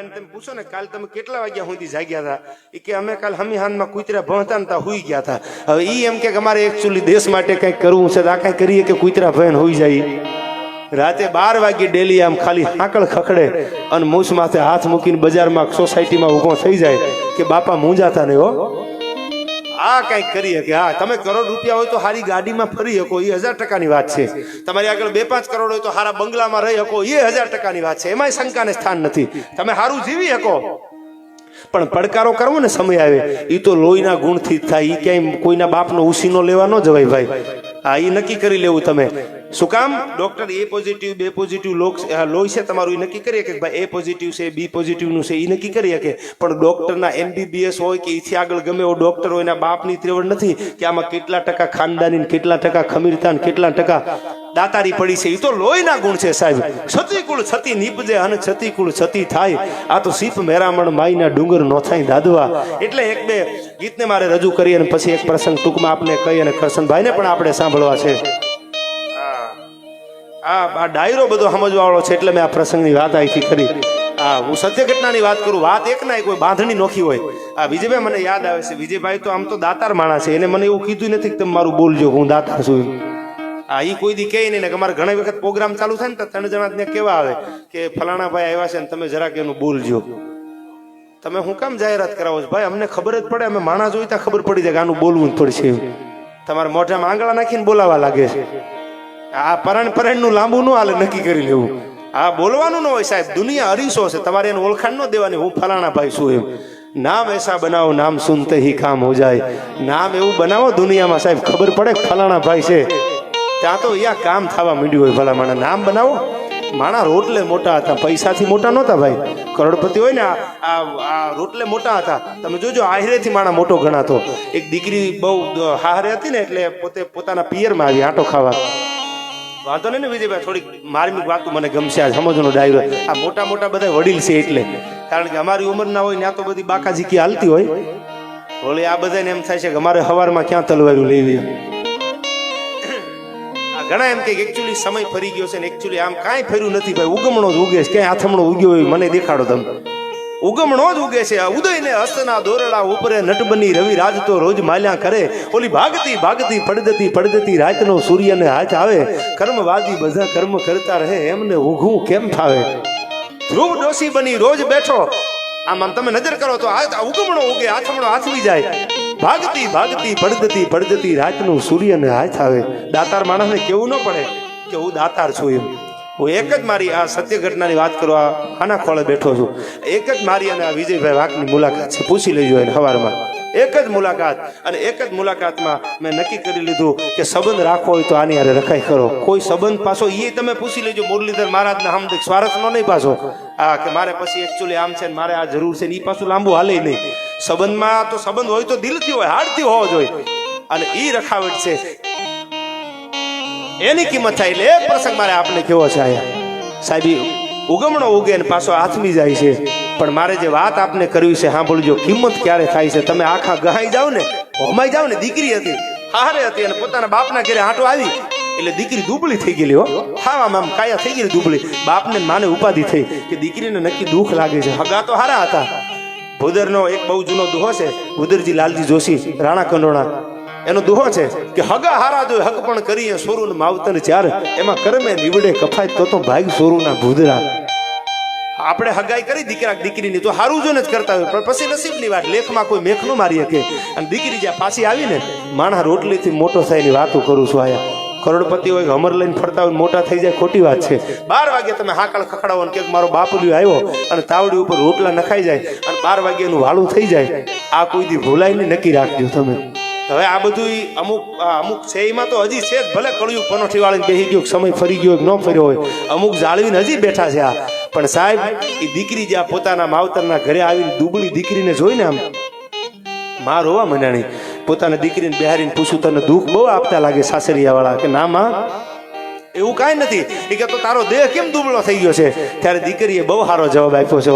ઘણા તમે પૂછો ને, કાલ તમે કેટલા વાગ્યા સુધી જાગ્યા હતા? એ કે અમે કાલ હમી કુતરા ભણતા ને ત્યાં હુઈ ગયા હતા હવે એ એમ કે અમારે એકચ્યુઅલી દેશ માટે કંઈક કરવું છે તો આ કાંઈ કરીએ કે કુતરા ભયન હોઈ જાય? રાતે બાર વાગે ડેલી આમ ખાલી હાંકળ ખખડે અને મૂછ માથે હાથ મૂકીને બજારમાં સોસાયટીમાં ઊભો થઈ જાય કે બાપા મૂંજાતા નહીં હો. આ કંઈક કરી શકે હા, તમે કરોડ રૂપિયા હોય તો સારી ગાડીમાં ફરી શકો, એ હજાર ટકાની વાત છે. તમારી આગળ બે પાંચ કરોડ હોય તો સારા બંગલામાં રહી શકો, એ હજાર ટકાની વાત છે. એમાંય શંકાને સ્થાન નથી. તમે સારું જીવી શકો. પણ પડકારો કરવો ને સમય આવે એ તો લોહીના ગુણથી જ થાય. એ ક્યાંય કોઈના બાપનો ઉસીનો લેવા ન જવાય ભાઈ. હા એ નક્કી કરી લેવું તમે. શું કામ? ડોક્ટર એ પોઝિટિવ બે પોઝિટિવ લોહી છે. તમારું એ નક્કી કરીએ કે ભાઈ એ પોઝિટિવ છે બી પોઝિટિવનું છે. એ નક્કી કરીએ કે પણ ડોક્ટરના એમબીબીએસ હોય કે એથી આગળ ગમે એવો ડોક્ટર હોય, એના બાપની ત્રેવડ નથી કે આમાં કેટલા ટકા ખાનદાની કેટલા ટકા ખમીરતા કેટલા ટકા દાતારી પડી છે. એ તો લોહીના ગુણ છે સાહેબ. છતીકુળ છતી નીપજે અને છતીકુળ છતી થાય. આ તો સીપ મેરામણ માઈના ડુંગર નો થાય દાદવા. એટલે એક બે ગીતને મારે રજૂ કરી અને પછી એક પ્રસંગ ટૂંકમાં આપને કહી અને કરશનભાઈને પણ આપણે સાંભળવા છે. આ આ ડાયરો બધો સમજવાળો છે એટલે મેં આ પ્રસંગની વાત અહીંથી કરી. હા હું સત્ય ઘટનાની વાત કરું, વાત એક ના કોઈ બાંધણી નોખી હોય. આ વિજયભાઈ મને યાદ આવે છે, વિજયભાઈ તો આમ તો દાતાર માણસ છે, એને મને એવું કીધું નથી કે તમે મારું બોલજો, હું દાતાર છું. આ એ કોઈ દી કહે નહીં કે અમારે ઘણી વખત પ્રોગ્રામ ચાલુ થાય ને તો ત્રણ જણા ત્યાં કેવા આવે કે ફલાણા ભાઈ આવ્યા છે ને તમે જરાક એનું બોલજો. તમે હું કામ જાહેરાત કરાવો છો? ભાઈ, અમને ખબર જ પડે, અમે માણસ જોઈતા ખબર પડી જાય કે આનું બોલવું જ પડશે. તમારે મોઢામાં આંગળા નાખીને બોલાવા લાગે છે. આ પરણ પરણનું લાંબુ ન હાલે, નક્કી કરી લેવું. આ બોલવાનું ન હોય સાહેબ, દુનિયા અરીસો છે, તમારે એને ઓળખાણ ન દેવાની, હું ફલાણા ભાઈ છું એમ. નામ એસા બનાવો, નામ સુનતે હી કામ હો જાય. નામ એવું બનાવો દુનિયામાં, સાહેબ, ખબર પડે ફલાણા ભાઈ છે. ત્યાં તો યા કામ થવા માંડ્યું હોય ભલા માણા નામ બનાવો. માણા રોટલે મોટા હતા, પૈસાથી મોટા નહોતા ભાઈ. કરોડપતિ હોય ને આ રોટલે મોટા હતા. તમે જોજો, આહિરેથી માણા મોટો ગણાતો. એક દીકરી બહુ હારે હતી ને, એટલે પોતે પોતાના પિયરમાં આવી, આટો ખાવા. વાંધો નહીં ને વિજયભાઈ, થોડીક માર્મિક વાતો મને ગમશે આ સમજનો ડાયરો. આ મોટા મોટા બધા વડીલ છે એટલે. કારણ કે અમારી ઉંમરના હોય ત્યાં તો બધી બાકાજી કી હાલતી હોય. વળી આ બધાને એમ થાય છે કે અમારે હવારમાં ક્યાં તલવારું લેવી ઘણા એમ કે એકચ્યુઅલી સમય ફરી ગયો છે ને એકચ્યુઅલી આમ કાંઈ ફર્યું નથી ભાઈ. ઉગમણો જ ઉગે છે, ક્યાંય આથમણો ઉગ્યો હોય મને દેખાડો તમે. ઉગમણો જ ઉગે છે. ઉદયને હસ્તના દોરડા ઉપરે નટબની રવિ રાજ તો રોજ માલ્યા કરે. ઓલી ભાગતી ભાગતી પડદતી પડદતી રાતનો સૂર્યને હાથ આવે. કર્મવાદી બધા કર્મ કરતા રહે, એમને ઊઘું કેમ થાવે ધ્રુવ ડોસી બની રોજ બેઠો. આમ તમે નજર કરો તો આ ઉગમણો ઉગે, આથમણો આથમી જાય. ભાગતી ભાગતી પડદતી પડદતી રાતનું સૂર્યને હાથ આવે. દાતાર માણસને કેવું ન પડે? કે હું દાતાર છું એમ. હું એક જ મારી આ સત્ય ઘટનાની વાત કરવા આના ખોળે બેઠો છું. એક જ મારી અને આ વિજયભાઈ વાઘની મુલાકાત છે. પૂછી લેજો એને સવારમાં એક જ મુલાકાત અને એક જ મુલાકાતમાં મેં નક્કી કરી લીધું કે સંબંધ રાખવો હોય તો આની હારે રખાઈ કરો. કોઈ સંબંધ પાછો એ તમે પૂછી લેજો મુરલીધર મહારાજના આમ સ્વાર્થનો નહીં પાછો. હા કે મારે પછી એકચ્યુઅલી આમ છે ને મારે આ જરૂર છે ને એ પાછું લાંબુ હાલે નહીં. સંબંધમાં તો સંબંધ હોય તો દિલથી હોય, હાડથી હોવો જોઈએ. અને એ રખાવટ છે એની કિંમત થાય એટલે એક પ્રસંગ મારે આપને કેવો છે આયા સાહેબ, ઉગમણો ઉગે ને પાછો આથમી જાય છે. પણ મારે જે વાત આપને કરવી છે, સાંભળજો. કિંમત ક્યારે થાય છે? તમે આખા ગહાઈ જાવ ને, હોમાઈ જાવ ને, દીકરી હતી, હારે હતી અને પોતાના બાપના ઘરે આંટો આવી. એટલે દીકરી દુબળી થઈ ગયેલી હો. હા આમ કાયા થઈ ગયેલી દુબળી. બાપને માને ઉપાધિ થઈ. કે દીકરીને નક્કી દુઃખ લાગે છે. હગા તો હારા હતા. ભૂદરનો એક બહુ જૂનો દુહો છે. ભૂદરજી લાલજી જોશી, રાણા કંડોણા. એનો દુહો છે કે હગા હારા જો હક પણ કરીએ સોરુન માવતર ચાર, એમાં કરમે નીવડે કફાય તો તો ભાગ સોરુના ભૂદરા. આપણે હગાઈ કરી દીકરા દીકરીની તો હારું જો ને જ કરતા હોય, પણ પછી નસીબની વાત, લેખમાં કોઈ મેખ ન મારી શકે અને દીકરી જ્યાં પાછી આવીને માણા રોટલીથી મોટો થાય એની વાતો કરું છું આયા. કરોડપતિ હોય અમર લઈને ફરતા હોય મોટા થઈ જાય, ખોટી વાત છે. બાર વાગે તમે હાકળ ખખડાવો ને કે મારો બાપુલ્યો આવ્યો અને તાવડી ઉપર રોટલા નખાઈ જાય અને બાર વાગે એનું વાળું થઈ જાય. આ કોઈ દી ભૂલાય નહીં, નક્કી રાખજો તમે. હવે આ બધું અમુક અમુક છે, એમાં તો હજી છે ભલે કળિયું પનોઠી વાળીને બેસી ગયો, સમય ફરી ગયો ન ફર્યો હોય. અમુક જાળવીને હજી બેઠા છે આ. પણ સાહેબ એ દીકરી જ્યાં પોતાના માવતરના ઘરે આવીને દુબળી દીકરીને જોઈને આમ માર હોવા મંડાણી પોતાના દીકરીને બિહારીને પૂછું, તને દુઃખ બહુ આપતા લાગે સાસરિયા વાળા કે, ના, માં. એવું કાંઈ નથી. એ કે તો તારો દેહ કેમ દુબળો થઈ ગયો છે? ત્યારે દીકરીએ બહુ સારો જવાબ આપ્યો છે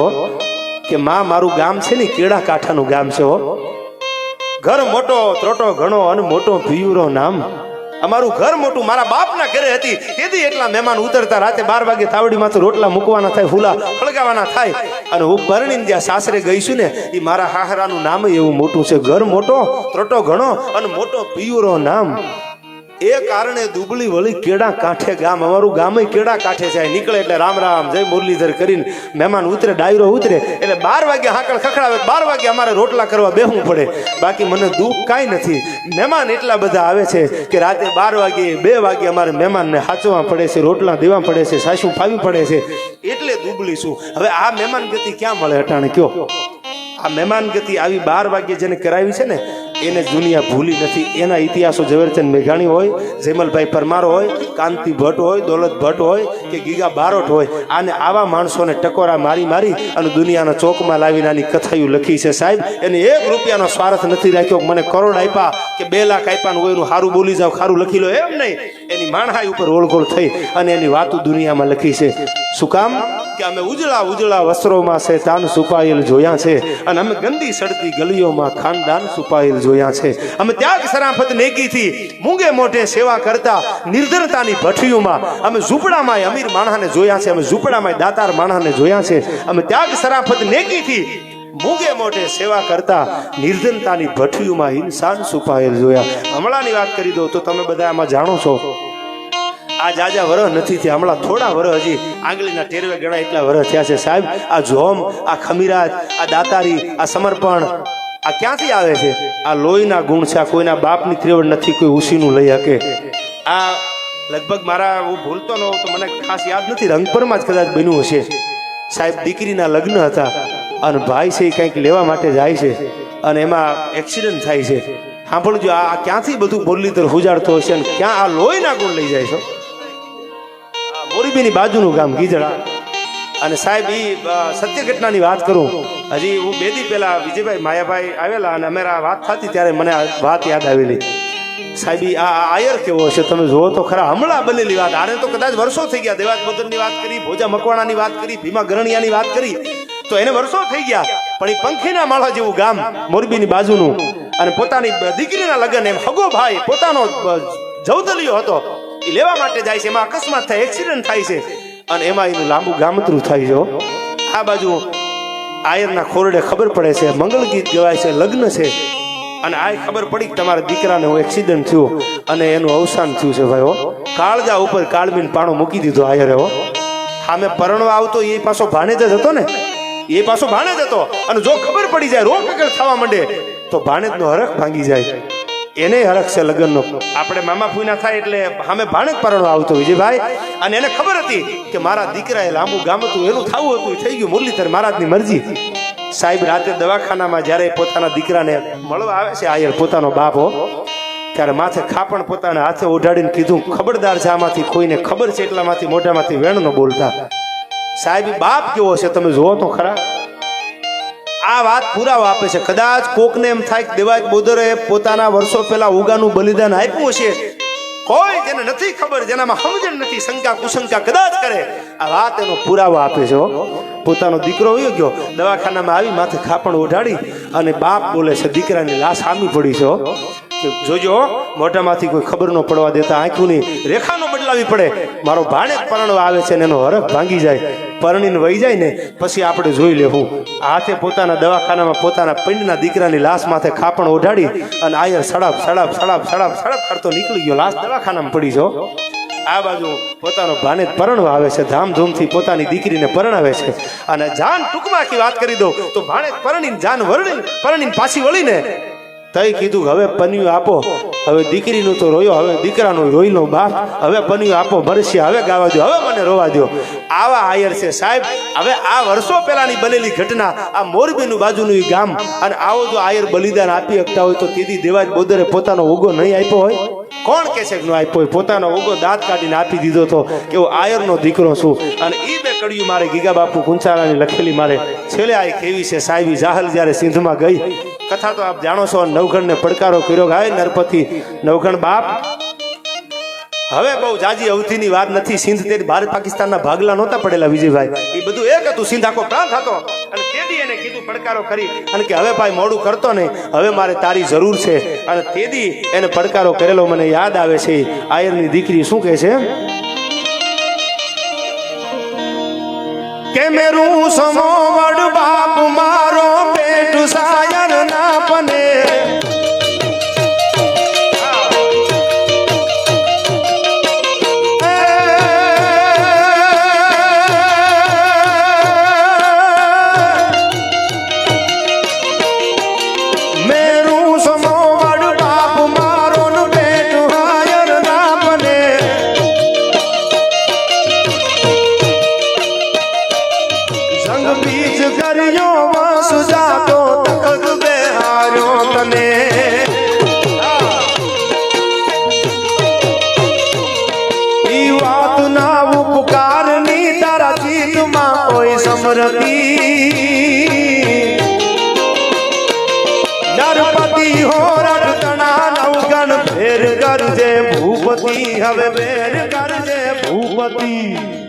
કે, માં, મારું ગામ છે ને કેળા કાંઠાનું ગામ છે, હો. ઘર મોટો, ત્રોટો ઘણો અને મોટો પિયુરો નામ. અમારું ઘર મોટું મારા બાપના ઘરે હતી. તેથી એટલા મહેમાન ઉતરતા રાતે બાર વાગે તાવડીમાંથી રોટલા મૂકવાના થાય, ફૂલા ફળગાવાના થાય. અને હું પરણીને જ્યાં સાસરે ગઈ છું ને એ મારા હાહરાનું નામ એવું મોટું છે. ઘર મોટો, ત્રોટો ઘણો અને મોટો પિયુરો નામ. એ કારણે દુબળી વળી કેડા કાંઠે ગામ, અમારું ગામે કેડા કાંઠે જાય. નીકળે એટલે રામ રામ, જય મુરલીધર કરીને મહેમાન ઉતરે, ડાયરો ઉતરે. એટલે બાર વાગે હાકળ ખખડાવે, બાર વાગે અમારે રોટલા કરવા બેહવું પડે. બાકી મને દુઃખ કાંઈ નથી. મહેમાન એટલા બધા આવે છે કે રાતે બાર વાગે, બે વાગે અમારે મહેમાનને સાચવા પડે છે, રોટલા દેવા પડે છે, સાસુ ફાવી પડે છે. એટલે દુબળી છું. હવે આ મહેમાન ગતિ ક્યાં મળે અટાણે કયો? આ મહેમાન ગતિ આવી બાર વાગ્યે જેને કરાવી છે ને એને દુનિયા ભૂલી નથી. એના ઇતિહાસો ઝવેરચંદ મેઘાણી હોય જેમલભાઈ પરમાર હોય, કાંતિ ભટ્ટ હોય, દોલત ભટ્ટ હોય, કે ગીગા બારોટ હોય, આને આવા માણસોને ટકોરા મારી મારી અને દુનિયાના ચોકમાં લાવીને આની કથાયું લખી છે સાહેબ. એને એક રૂપિયાનો સ્વાર્થ નથી રાખ્યો. મને કરોડ આપ્યા કે બે લાખ આપ્યા હોય એનું સારું બોલી જાવ ખારું લખી લો. એમ નહીં. એની માણહાઈ ઉપર ઓળખોળ થઈ અને એની વાતો દુનિયામાં લખી છે. શું કામ? કે અમે ઉજળા ઉજળા વસ્ત્રોમાં છે તાન સુપાયેલ જોયા છે અને અમે ગંદી સડતી ગલીઓમાં ખાનદાન સુપાયેલ જોયા છે. અમે ત્યાગ સરાફત નેકીથી મૂંગે મોઢે સેવા કરતા નિર્ધરતાની ભઠ્ઠીઓમાં અમે ઝૂંપડામાં અમીર માણહાને જોયા છે, અમે ઝૂંપડામાં દાતાર માણહાને જોયા છે. અમે ત્યાગ સરાફત નેકીથી મૂંગે મોઢે સેવા કરતા નિર્ધનતાની ભઠ્ઠીઓમાં ઇન્સાન સુપાયેલ જોયા. હમણાંની વાત કરી દઉં તો તમે બધા આમાં જાણો છો. આ જાજા વરહ નથી થયા, હમણાં થોડા વરહ હજી આંગળીના ટેરવે ગણા એટલા વરહ થયા છે. સાહેબ, આ જોમ, આ ખમીરાજ, આ દાતારી, આ સમર્પણ, આ ક્યાંથી આવે છે? આ લોહીના ગુણ છે, આ કોઈના બાપની ત્રેવડ નથી, કોઈ ઉસીનું લઈ શકે. આ લગભગ મારા, હું ભૂલતો ન હોઉં તો મને ખાસ યાદ નથી, રંગપરમાં જ કદાચ બન્યું હશે. સાહેબ, દીકરીના લગ્ન હતા. અને ભાઈ છે એ કંઈક લેવા માટે જાય છે અને એમાં એક્સિડન્ટ થાય છે. સાંભળજો, આ આ ક્યાંથી બધું બોલીતર હુજાડતો હશે અને ક્યાં આ લોહીના ગુણ લઈ જાય છો? આ મોરબીની બાજુનું ગામ ગીજડા અને સાહેબ એ સત્ય ઘટનાની વાત કરું. હજી હું બે દી પહેલા વિજયભાઈ માયાભાઈ આવેલા અને અમારા વાત થતી ત્યારે મને વાત યાદ આવેલી. સાહેબ આ આ આયર કેવો છે તમે જુઓ તો ખરા, હમણાં બનેલી વાત. આને તો કદાચ વર્ષો થઈ ગયા. દેવાજ બોદરની વાત કરી, ભોજા મકવાણાની વાત કરી, ભીમા ગરણિયાની વાત કરી. તો એને વર્ષો થઈ ગયા. પણ એ પંખીના માળા જેવું ગામ મોરબીની બાજુનું અને પોતાની દીકરીના લગ્ન એમ હગો ભાઈ પોતાનો જવદલિયો હતો. એ લેવા માટે જાય છે. એમાં અકસ્માત થાય, એક્સિડન્ટ થાય છે. અને એમાં એનું લાંબુ ગામતરું થાય છે આ બાજુ આયરના ખોરડે ખબર પડે છે મંગળ ગીત ગવાય છે, લગ્ન છે. અને આ ખબર પડી કે તમારા દીકરાને હું એક્સિડન્ટ થયું અને એનું અવસાન થયું છે ભાઈઓ કાળજા ઉપર કાળબીન પાણો મૂકી દીધો આયરે, હો. સામે પરણવા આવતો એ પાછો ભાણેજ જ હતો ને. એ પાછો ભાણેજ હતો અને જો ખબર પડી જાય, રોગ કકડ થવા માંડે, તો ભાણેજનો હરખ ભાંગી જાય. એને હરખ છે લગ્નનો. આપણે મામા ફૂઈના થાય એટલે સામે ભાણેજ પરણો આવતો વિજયભાઈ અને એને ખબર હતી કે મારા દીકરાએ લાંબુ ગામ હતું એનું થવું હતું, એ થઈ ગયું મુરલીધર મહારાજની મરજી. સાહેબ, રાતે દવાખાનામાં જ્યારે પોતાના દીકરાને મળવા આવે છે, આયર પોતાનો બાપો ત્યારે માથે ખાપણ પોતાના હાથે ઓઢાડીને કીધું, ખબરદાર છે આમાંથી કોઈને ખબર છે એટલામાંથી મોઢામાંથી વેણ ન બોલતા. સાહેબ બાપ કેવો છે? તમે જુઓ તો ખરા. આ વાત પુરાવો આપે છે. કદાચ કોકને એમ થાય કે દેવાજ બોદરે પોતાના વર્ષો પહેલા ઉગાનું બલિદાન આપ્યું છે કોઈ જેને નથી ખબર, જેનામાં સમજણ નથી, શંકા, કુશંકા કદાચ કરે. આ વાત એનો પુરાવો આપે છે. પોતાનો દીકરો વયો ગયો, દવાખાનામાં આવી માથે ખાપણ ઓઢાડી અને બાપ બોલે છે, દીકરાની લાશ આમી પડી છે જોજો, મોઢામાંથી કોઈ ખબર ન પડવા દેતા આંખોની નહીં ન બદલાવી પડે. મારો ભાણે પરણવા આવે છે ને એનો હરખ ભાંગી જાય. પરણીને વહી જાય ને પછી આપણે જોઈ લેવું હાથે પોતાના દવાખાનામાં પોતાના પિંડના દીકરાની લાશ માથે ખાપણ ઓઢાડી અને આયર સડાપ સડાપ સડાપ સડાપ સડાપ કરતો નીકળી ગયો. લાશ દવાખાનામાં પડી જો. આ બાજુ પોતાનો ભાને પરણવા આવે છે. ધામધૂમથી પોતાની દીકરીને પરણાવે છે. અને જાન ટૂંકમાં વાત કરી દઉં. તો ભાણે પરણીને જાન વરણી પરણીને પાછી વળીને તઈ કીધું હવે પન્યું આપો. હવે દીકરીનું તો રોયો, હવે દીકરાનું રોઈલો બાપ. હવે પન્યું આપો, ભરશે, હવે ગાવા દો હવે મને રોવા દો આવા આયર છે સાહેબ. હવે આ વર્ષો પહેલાની બનેલી ઘટના, આ મોરબીનું બાજુનું ગામ, અને આવો જો આયર બલિદાન આપી શકતા હોય તો તેથી દેવાજ બોદરે પોતાનો ઓગો નહીં આપ્યો હોય? કોણ કે છે ન આપ્યો પોતાનો ઓગો દાંત કાઢીને આપી દીધો તો કે હું આયરનો દીકરો છું. અને એ બે કડિયું મારે ગીગા બાપુ કુંચારાની લખેલી મારે. છેલ્લે આ કેવી છે, સાહેબી જાહલ જ્યારે સિંધમાં ગઈ. કથા તો આપ જાણો છો, નવઘણને પડકારો કર્યો ગાય નરપતિ, નવઘણ બાપ હવે બહુ જાજી અવધિની વાત નથી. સિંધ તે ભારત પાકિસ્તાનના ભાગલા નહોતા પડેલા, વિજયભાઈ. એ બધું એક હતું. સિંધ આખો પ્રાંત હતો. અને તેદી એને કીધું, પડકારો કરી. અને કે, હવે ભાઈ મોડું કરતો નહીં. હવે મારે તારી જરૂર છે. અને તેથી એને પડકારો કરેલો. મને યાદ આવે છે, આયરની દીકરી શું કહે છે? કે મેરું સમો વડ બાપ મારો સમરતી નરપતિ હો રટતણા નવગણ ફેર કરજે ભૂપતિ. હવે ફેર કરજે ભૂપતિ.